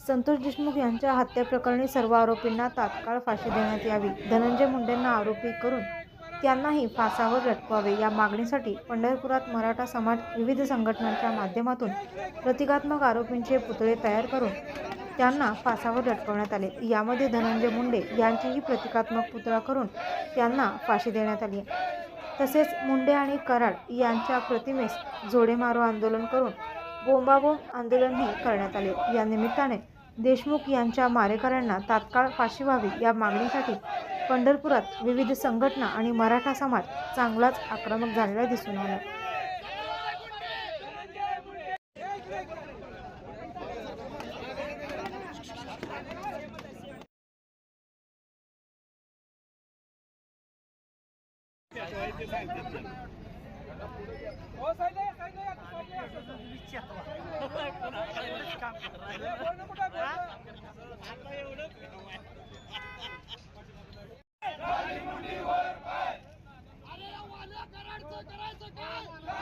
संतोष देशमुख यांच्या हत्येप्रकरणी सर्व आरोपींना तात्काळ फाशी देण्यात यावी. धनंजय मुंडेंना आरोपी करून त्यांनाही फासावर लटकवावे या मागणीसाठी पंढरपुरात मराठा समाज विविध संघटनांच्या माध्यमातून प्रतिकात्मक आरोपींचे पुतळे तयार करून त्यांना फासावर लटकवण्यात आले. यामध्ये धनंजय मुंडे यांचीही प्रतिकात्मक पुतळा करून त्यांना फाशी देण्यात आली. तसेच मुंडे आणि कराड यांच्या प्रतिमेस जोडे मारो आंदोलन करून बोंबाबोंब आंदोलनही करण्यात आले. या निमित्ताने देशमुख यांच्या मारेकऱ्यांना तात्काळ फाशी व्हावी या मागणीसाठी पंढरपुरात विविध संघटना आणि मराठा समाज चांगलाच आक्रमक झालेला दिसून आला. करायचं करायचं काय?